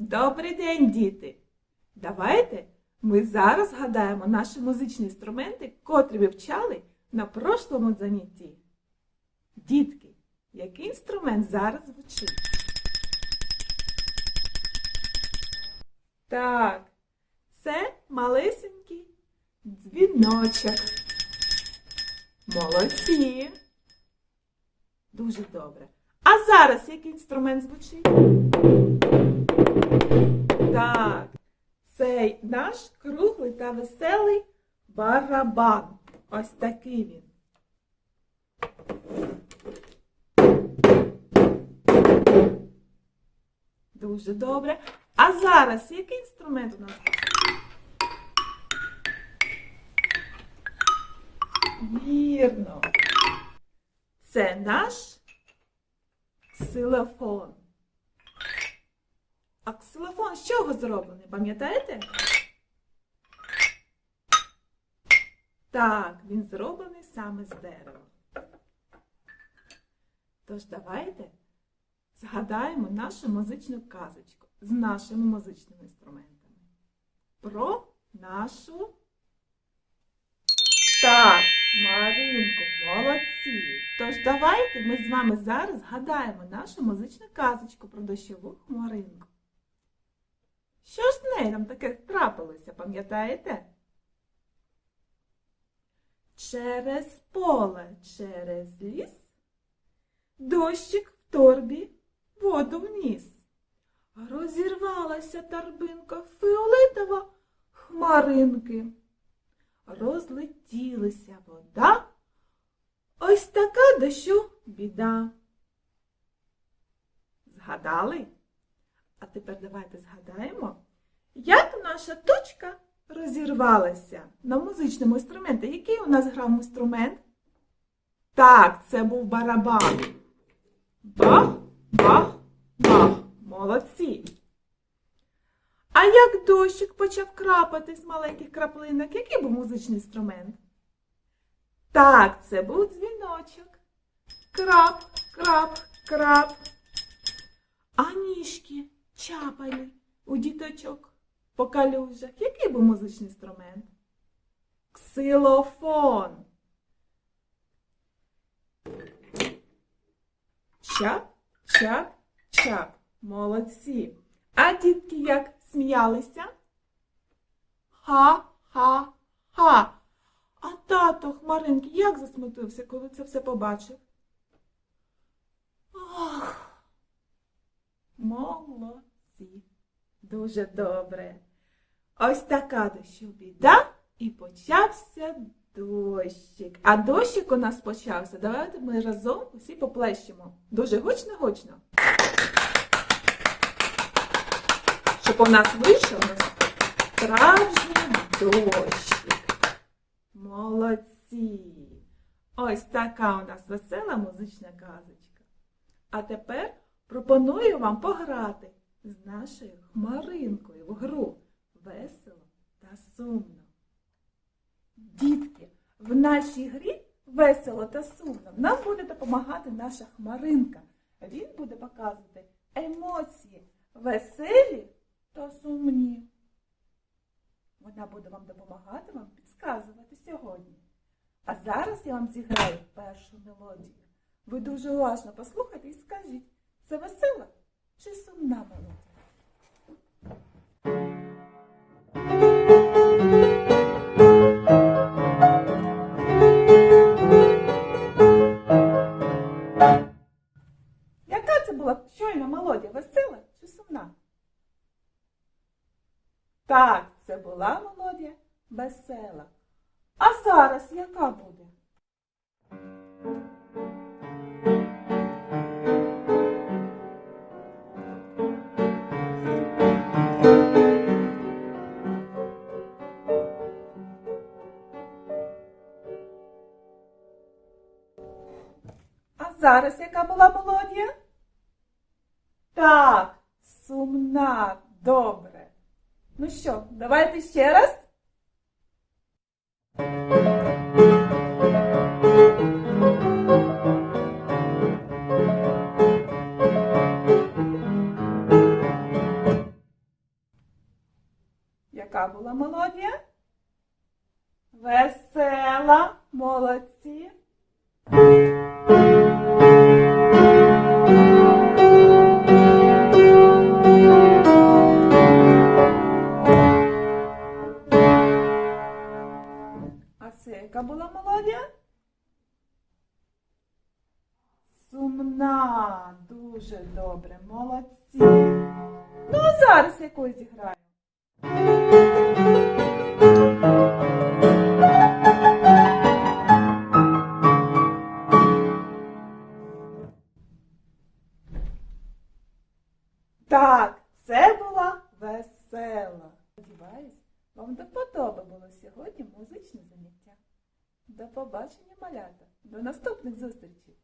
Добрий день, діти! Давайте ми зараз згадаємо наші музичні інструменти, котрі вивчали на прошлому занятті. Дітки, який інструмент зараз звучить? Так, це малесенький дзвіночок. Молодці! Дуже добре. А зараз який інструмент звучить? Так, цей наш круглий та веселий барабан. Ось такий він. Дуже добре. А зараз який інструмент у нас? Вірно. Це наш ксилофон. А ксилофон з чого зроблений, пам'ятаєте? Так, він зроблений саме з дерева. Тож давайте згадаємо нашу музичну казочку з нашими музичними інструментами. Про нашу так, Маринку, молодці. Тож давайте ми з вами зараз згадаємо нашу музичну казочку про дощову хмаринку. Що ж з нею нам таке трапилося, пам'ятаєте? Через поле, через ліс, дощик в торбі воду вніс. Розірвалася торбинка фіолетова хмаринки. Розлетілася вода. Ось така дощу біда. Згадали? Тепер давайте згадаємо, як наша точка розірвалася на музичному інструменті. Який у нас грав інструмент? Так, це був барабан. Бах, бах, бах. Молодці. А як дощик почав крапати з маленьких краплинок, який був музичний інструмент? Так, це був дзвіночок. Крап, крап, крап. А ніжки чапали у діточок по калюжах. Який був музичний інструмент? Ксилофон. Чап, чап, чап. Молодці. А дітки як сміялися? Ха-ха-ха. А тато Хмаринки як засмутився, коли це все побачив? Ох, молодці. Дуже добре. Ось така дощу біда і почався дощик. А дощик у нас почався. Давайте ми разом усі поплещемо. Дуже гучно-гучно. Щоб у нас вийшов справжній дощик. Молодці! Ось така у нас весела музична казочка. А тепер пропоную вам пограти з нашою хмаринкою в гру весело та сумно. Дітки, в нашій грі весело та сумно нам буде допомагати наша хмаринка. Він буде показувати емоції веселі та сумні. Вона буде вам допомагати вам підказувати сьогодні. А зараз я вам зіграю першу мелодію. Ви дуже уважно послухайте і скажіть, це весела чи сумна мелодія? Яка це була щойна мелодія? Весела чи сумна? Так, це була мелодія весела. А зараз яка буде? Зараз яка була мелодія? Так, сумна, добре. Ну що, давайте ще раз. яка була мелодія? Весела, молодці. Була? Сумна, дуже добре, молодці. Ну а зараз якою зіграємо? Так, це була весела. Сподіваюсь, вам до вподоби сьогодні музичне заняття. До побачення, малята. До наступних зустрічей!